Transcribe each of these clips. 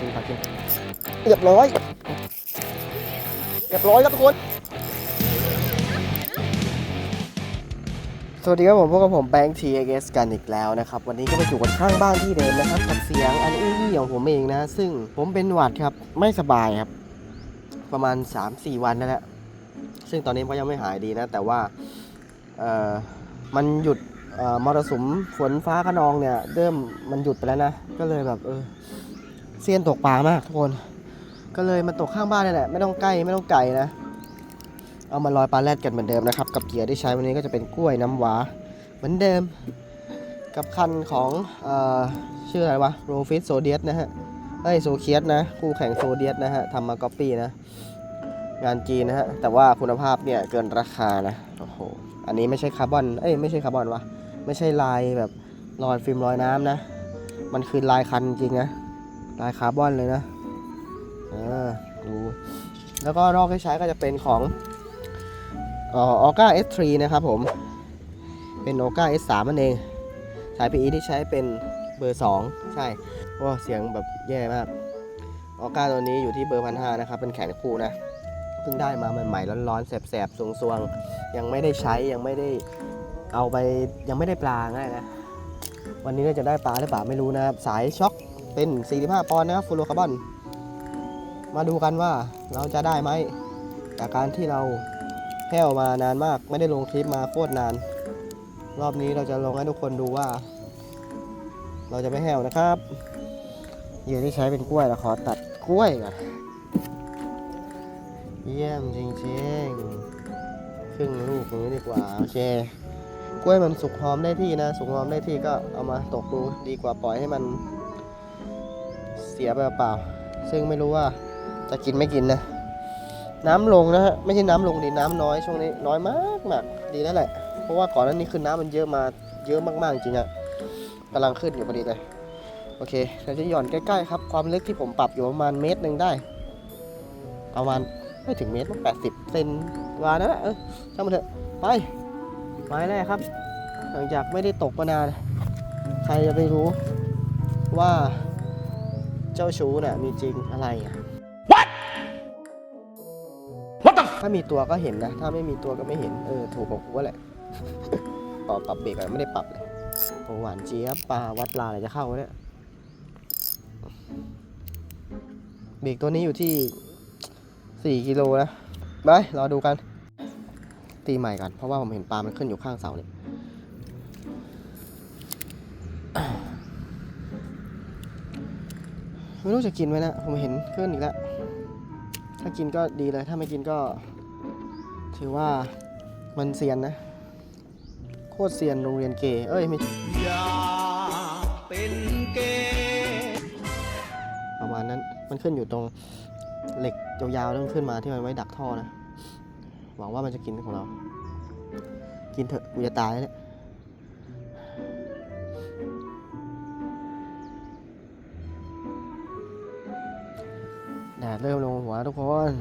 กินปลากินเรียบร้อยเรียบร้อยครับทุกคน สวัสดีครับผมพบกับผมแบงค์ทีเอสกันอีกแล้วนะครับ วันนี้ก็มาอยู่กันข้างบ้านที่เดิมนะครับกับเสียงอันอื้อของผมเองนะ ซึ่งผมเป็นหวัดครับไม่สบายครับ ประมาณ 3-4 วันนั่นแหละซึ่งตอนนี้ก็ยังไม่หายดีนะ แต่ว่าเอ่อมันหยุดเอ่อมรสุมฝนฟ้าขนองเนี่ยเริ่มมันหยุดไปแล้วนะ ก็เลยแบบเออ เซียนตกปลามากทุกคน ก็เลยมาตกข้างบ้านนี่แหละไม่ต้องใกล้ไม่ต้องไกลนะ เอามาลอยปลาแรดกันเหมือนเดิมนะครับ กับเกียร์ที่ใช้วันนี้ก็จะเป็นกล้วยน้ำว้าเหมือนเดิม กับคันของเออชื่ออะไรวะโรฟิสโซเดียสนะฮะเอ้ยโซเคียสนะ คู่แข่งโซเดียสนะฮะทำมาก๊อปปี้นะ งานจีนนะฮะ แต่ว่าคุณภาพเนี่ยเกินราคานะโอ้โหอันนี้ไม่ใช่คาร์บอนเอ้ยไม่ใช่คาร์บอนวะไม่ใช่ลายแบบรอยฟิล์มรอยน้ำนะ มันคือลายคันจริงนะ ลายคาร์บอนเลยนะเออดูแล้วก็รอกที่ใช้ก็จะเป็นของออก้า S3 นะครับผม เป็นโอก้า S3 นั่นเอง สาย PE ที่ใช้เป็นเบอร์ 2 ใช่โอ้เสียงแบบแย่มากออก้าตัวนี้อยู่ที่เบอร์พันห้านะครับ เป็นแขนคู่นะเพิ่งได้มาใหม่ๆร้อนๆแสบๆสวงๆ ยังไม่ได้ใช้ยังไม่ได้เอาไปยังไม่ได้ปลาง่ายนะ วันนี้เราจะได้ปลาหรือเปล่าไม่รู้นะครับ สายช็อค เป็น 45 ปอนด์นะครับฟูโรคาร์บอน มาดูกันว่าเราจะได้ไหมจากการที่เราแห้วมานานมากไม่ได้ลงคลิปมาโคตรนาน รอบนี้เราจะลงให้ทุกคนดูว่า เราจะไม่แห้วนะครับเหยื่อที่ใช้เป็นกล้วยเราขอตัดกล้วยก่อนเยี่ยมจริงๆครึ่งลูกนี้ดีกว่าโอเคกล้วยมันสุกหอมได้ที่นะ สุกหอมได้ที่ก็เอามาตกดูดีกว่าปล่อยให้มัน สียไปเปล่าๆซึ่งไม่รู้ว่าจะกินไม่กินนะ น้ำลงนะฮะไม่ใช่น้ำลงดีน้ำน้อยช่วงนี้น้อยมากมากดีแล้วแหละ เพราะว่าก่อนหน้านี้คือน้ำมันเยอะมาเยอะมากๆจริงอะกำลังขึ้นอยู่พอดีเลยโอเคเราจะหย่อนใกล้ๆครับ ความลึกที่ผมปรับอยู่ประมาณเมตรหนึ่งได้ ประมาณไม่ถึงเมตรแปดสิบเซนวานะเออช่างมันเถอะไปไม้แรกครับ หลังจากไม่ได้ตกมานาน ใครจะไปรู้ว่า เจ้าชู้น่ะมีจริงอะไรอะถ้ามีตัวก็เห็นนะ ถ้าไม่มีตัวก็ไม่เห็น เออ ถูกของกูว่าแหละปรับปรับเบรกอะไรไม่ได้ปรับเลยโอ้หวานเจี๊ยบปลาวัดปลาอะไรจะเข้าวะเนี่ย เบรกตัวนี้อยู่ที่ 4 กิโลนะ ไป รอดูกัน ตีใหม่กันเพราะว่าผมเห็นปลามันขึ้นอยู่ข้างเสาเนี่ย ไม่รู้จะกินไหมนะ ผมเห็นขึ้นอีกแล้ว ถ้ากินก็ดีเลย ถ้าไม่กินก็ ถือว่ามันเซียนนะ โคตรเซียนโรงเรียนเกย์เอ้ย ไม่อยากเป็นเกย์ประมาณนั้น มันขึ้นอยู่ตรงเหล็กยาวๆแล้วมันขึ้นมาที่มันไว้ดักท่อนะ หวังว่ามันจะกินของเรา กินเถอะ กูจะตายแล้ว แดดเริ่มลงหัวทุกคน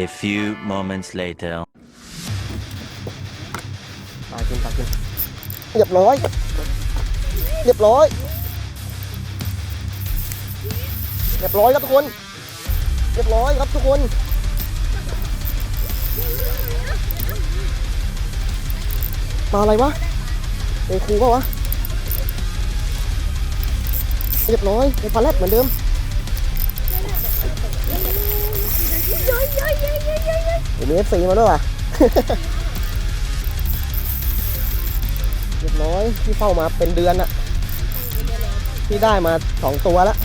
A few moments later. ปลากินปลากินเรียบร้อย เรียบร้อย เรียบร้อยครับทุกคน เรียบร้อยครับทุกคนปลาอะไรวะเอคูก็วะ เรียบร้อยเป็นปลาแรดเหมือนเดิม มีเอฟซีมาด้วยว่ะเรียบร้อยที่เฝ้ามาเป็นเดือนอะที่ได้มาสองตัวแล้ว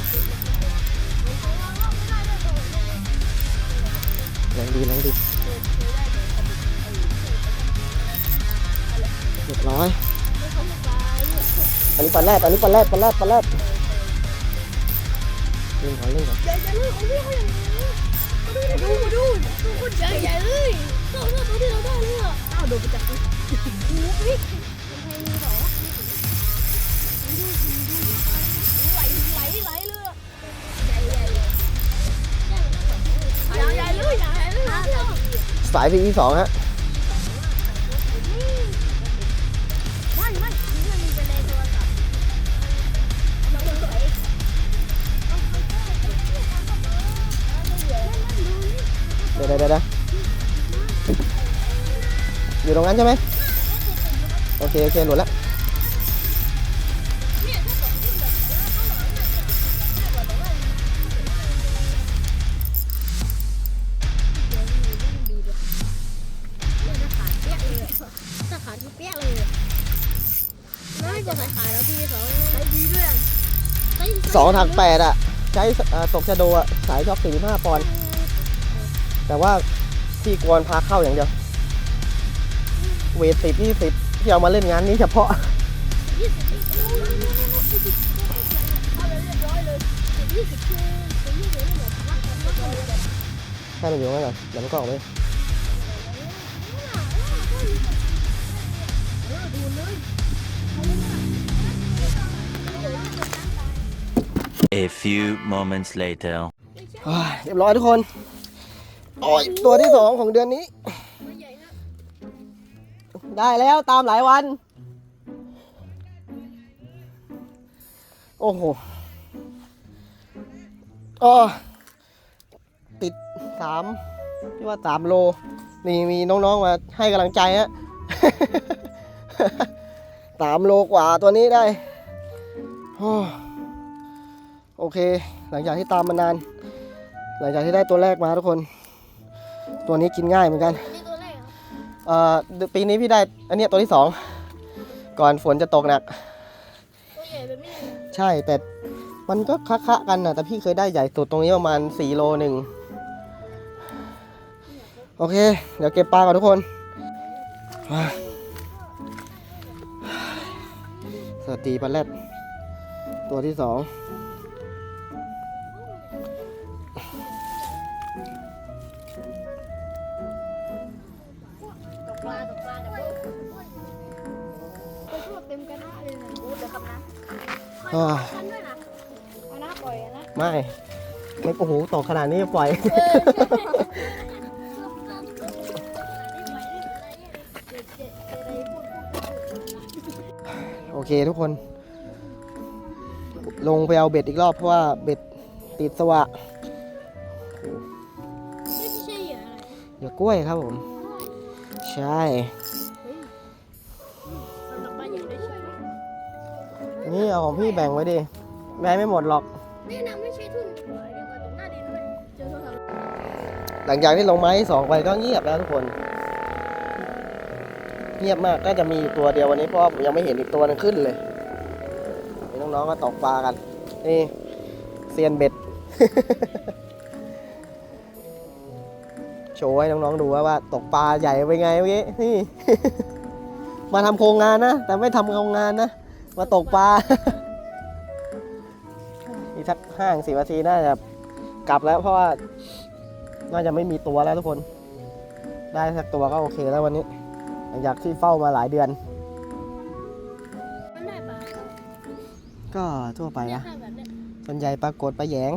แรงดีแรงดีเรียบร้อย อันนี้ปลาแรดอันนี้ปลาแรดปลาแรดปลาแรดเล่นก่อนเล่นก่อน อย่าอย่เลือกของพี่เขาอย่างนี้มาดูดูดูคนใหญ่ใหญ่เลยเราเราตัวที่เราได้เลยอะอ้าวโดนไปจับเลยโอ้โหพี่มันให้มือเหรอดูดูดูไหลไหลไหลเลยอะใหญ่ใหญ่เลยใหญ่ใหญ่เลยใหญ่ใหญ่เลยสาย PE สองฮะ เดี๋ยวเดี๋ยวเดี๋ยวอยู่ตรงนั้นใช่ไหมโอเคโอเคหลุดละจะขาดเปี้ยอะถ้าขาดคือเปี้ยอะไม่จะใส่ขาดแล้วพี่สองสองถักแปดอะ ใช้ตกชะโดอะ สายช็อคสี่ห้าปอนด์ แต่ว่าพี่กวนพาเข้าอย่างเดียว เวทสิบยี่สิบที่เอามาเล่นงานนี้เฉพาะยี่สิบยี่สิบเอาเลยเรียบร้อยเลยสิบยี่สิบคือสิบยี่สิบนี่แบบรักกันรักกันเลยแบบให้มันอยู่ตรงนั้นก่อนเดี๋ยวมันก็ออกไปเออดูเลย A few moments later. เฮ้ยเรียบร้อยทุกคน โอ้ยตัวที่สองของเดือนนี้ ได้แล้วตามหลายวัน โอ้โหอ๋อติดสามพี่ว่าสามโล นี่มีน้องๆมาให้กำลังใจฮะสามโลกว่าตัวนี้ได้โอเค หลังจากที่ตามมานาน หลังจากที่ได้ตัวแรกมาทุกคน ตัวนี้กินง่ายเหมือนกันนี่ตัวแรกเหรอเอ่อปีนี้พี่ได้อันเนี้ยตัวที่สองก่อนฝนจะตกหนัก ตัวใหญ่แบบนี้เลยใช่แต่มันก็คะๆกันนะแต่พี่เคยได้ใหญ่สุดตรงนี้ประมาณ4โลหนึ่งโอเค เดี๋ยวเก็บปลาก่อนทุกคนมาสวัสดีปลาแรดตัวที่สอง อ้โหตกขนาดนี้ปล่อยเออนี่ไหวนี่อะไรเนี่ยเจ็ดเจ็ดอะไรพูดพูดพูดโอเคทุกคน ลงไปเอาเบ็ดอีกรอบเพราะว่าเบ็ดติดสวะนี่ไม่ใช่เหยื่ออะไรอย่ากล้วยครับผม ใช่สำหรับปลาใหญ่ได้ใช่ไหมนี่เอาของพี่แบ่งไว้ดิแม่ไม่หมดหรอกนี่นะไม่ใช่ทุ่น หลังจากที่ลงไม้สองไปก็เงียบแล้วทุกคน เงียบมากก็จะมีตัวเดียววันนี้เพราะผมยังไม่เห็นอีกตัวหนึงขึ้นเลยน้องๆก็ตกปลากันนี่เซียนเบ็ด โชว์ให้น้องๆดูว่าว่าตกปลาใหญ่เป็นไงเมื่อกี้นี่มาทำโครงงานนะ แต่ไม่ทำโครงงานนะ มาตกปลาอีกสักห้างสิบนาทีน่าจะกลับแล้วเพราะว่า น่าจะไม่มีตัวแล้วทุกคน ได้สักตัวก็โอเคแล้ววันนี้ หลังจากที่เฝ้ามาหลายเดือน มันได้ปลาก็ทั่วไปนะแบบเนี้ยส่วนใหญ่ปรากฏปลาแหยง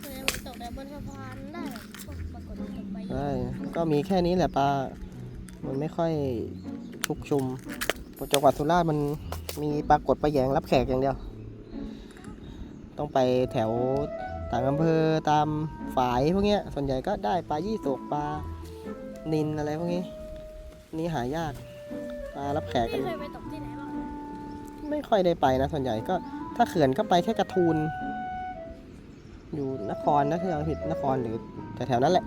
แสดงว่าตกแต่บนสะพานได้พวกปรากฏตกไปเยอะใช่ก็มีแค่นี้แหละปลา มันไม่ค่อยชุกชุมจังหวัดสุราษฎร์มันมีปรากฏปลาแหยงรับแขกอย่างเดียว ต้องไปแถว ต่างอำเภอตามฝายพวกเนี้ยส่วนใหญ่ก็ได้ปลายี่สกปลานินอะไรพวกนี้ นี่หายากปลารับแขกกัพี่นเคยไปตกที่ไหนบ้างไม่ค่อยได้ไปนะ ส่วนใหญ่ก็ถ้าเขื่อนก็ไปแค่กระทูลอยู่นครนะที่เราผิดนครหรือแต่แถวๆนั้นแหละ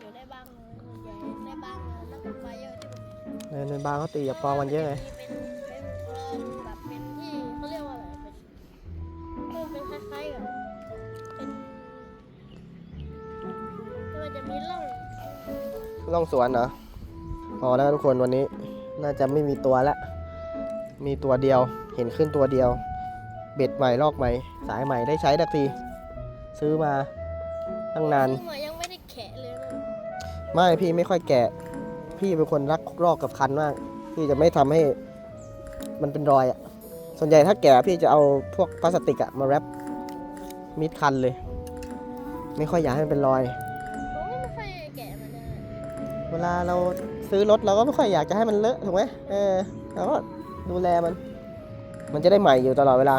เดี๋ยวได้บ้างเลยส่วนใหญ่ได้บ้างเลยแล้วตกปลาเยอะที่แบบในในบางเขาตีกับปองกันเยอะเล มันจะมีร่องล่องสวนเหรอพอแล้วทุกคนวันนี้ น่าจะไม่มีตัวละ มีตัวเดียว เห็นขึ้นตัวเดียว เบ็ดใหม่ลอกใหม่ สายใหม่ได้ใช้ดักที ซื้อมาตั้งนานซื้อมายังไม่ได้แขะเลยนะไม่พี่ไม่ค่อยแกะ พี่เป็นคนรักลอกกับคันมาก พี่จะไม่ทำให้มันเป็นรอยอะ่ะส่วนใหญ่ถ้าแกะพี่จะเอาพวกพลาสติกอะมาแรปมิดคันเลย ไม่ค่อยอยากให้มันเป็นรอย เวลาเราซื้อรถเราก็ไม่ค่อยอยากจะให้มันเลอะถูกไหมเออเราก็ดูแลมัน มันจะได้ใหม่อยู่ตลอดเวลา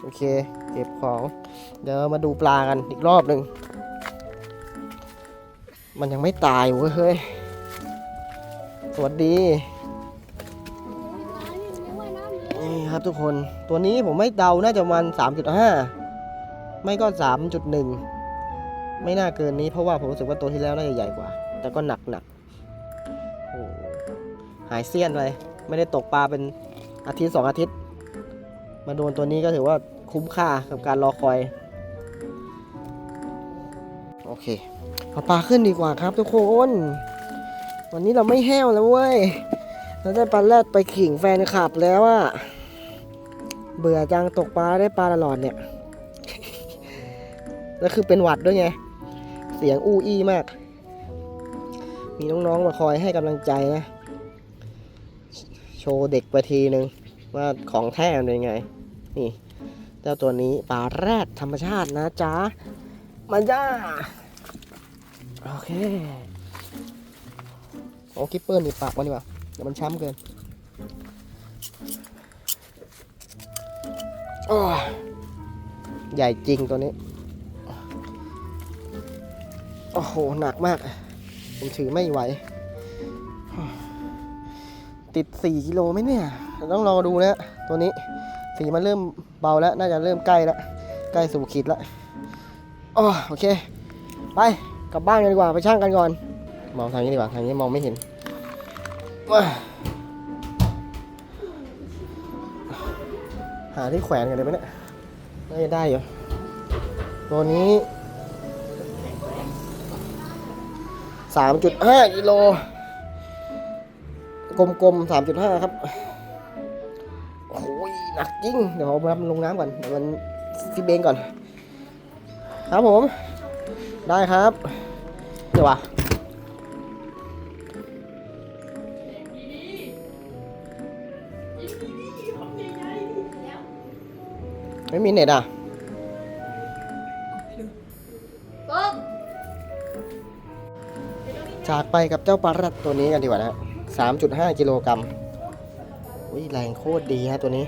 โอเค เก็บของ เดี๋ยวมาดูปลากันอีกรอบหนึ่ง มันยังไม่ตายเว้ยเฮ้ย สวัสดี นี่ครับทุกคน ตัวนี้ผมไม่เดา น่าจะประมาณ3.5 ไม่ก็ 3.1 ไม่น่าเกินนี้เพราะว่าผมรู้สึกว่าตัวที่แล้วน่าจะใหญ่กว่า แต่ก็หนักหนักโอ้หายเสี้ยนเลยไม่ได้ตกปลาเป็นอาทิตย์สองอาทิตย์ มาโดนตัวนี้ก็ถือว่าคุ้มค่ากับการรอคอย โอเคเอาปลาขึ้นดีกว่าครับทุกคน วันนี้เราไม่แห้วแล้วเว้ยเราได้ปลาแรดไปขิงแฟนคลับแล้วอะเบื่อจังตกปลาได้ปลาตลอดเนี่ยแล้วคือเป็นหวัดด้วยไง สียงอู้อี้มาก มีน้องๆมาคอยให้กำลังใจนะ โชว์เด็กไปทีนึงว่าของแท้เป็นไง นี่เจ้าตัวนี้ปลาแรดธรรมชาตินะจ๊ะ มาจ้า โอเคโอ้กิปเปอร์นี่ปากมันดีกว่าเดี๋ยวมันช้ำเกินใหญ่จริงตัวนี้ โอ้โห หนักมาก ผมถือไม่ไหว ติด 4 กิโลไหมเนี่ย ต้องรอดูนะ ตัวนี้ สีมันเริ่มเบาแล้ว น่าจะเริ่มใกล้แล้ว ใกล้สู่ขีดแล้วอ๋อโอเค ไป กลับบ้านกันดีกว่า ไปช่างกันก่อน มองทางนี้ดีกว่า ทางนี้มองไม่เห็นว้าหาที่แขวนกันเลยไหมเนี่ย น่าจะได้อยู่ ตัวนี้ 3.5กิโลกลมๆ 3.5 ครับ โอ้ย หนักจริง เดี๋ยวผมลงน้ำก่อน เดี๋ยวมันฟิเบงก่อน ครับผม ได้ครับ เดี๋ยววะไม่มีเน็ตอะากไปกับเจ้าปลารัดตัวนี้กันดีกว่านะฮะ3.5กิโลกรัมอุ้ยแรงโคตรดีฮะตัวนี้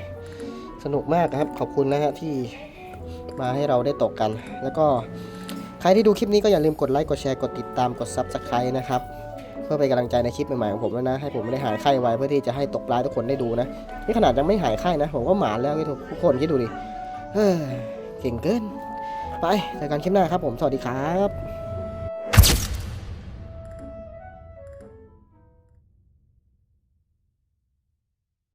สนุกมากครับ ขอบคุณนะฮะที่มาให้เราได้ตกกัน แล้วก็ใครที่ดูคลิปนี้ก็อย่าลืมกดไลค์กดแชร์กดติดตามกด Subscribe นะครับ เพื่อเป็นกำลังใจในคลิปใหม่ๆของผมแล้วนะ ให้ผมได้หายไข้ไวเพื่อที่จะให้ตกปลาทุกคนได้ดูนะ นี่ขนาดยังไม่หายไข้นะ ผมก็หมานแล้วทุกคนคิดดูดิเฮ้ยเก่งเกิน ไปเจอกันคลิปหน้าครับผมสวัสดีครับ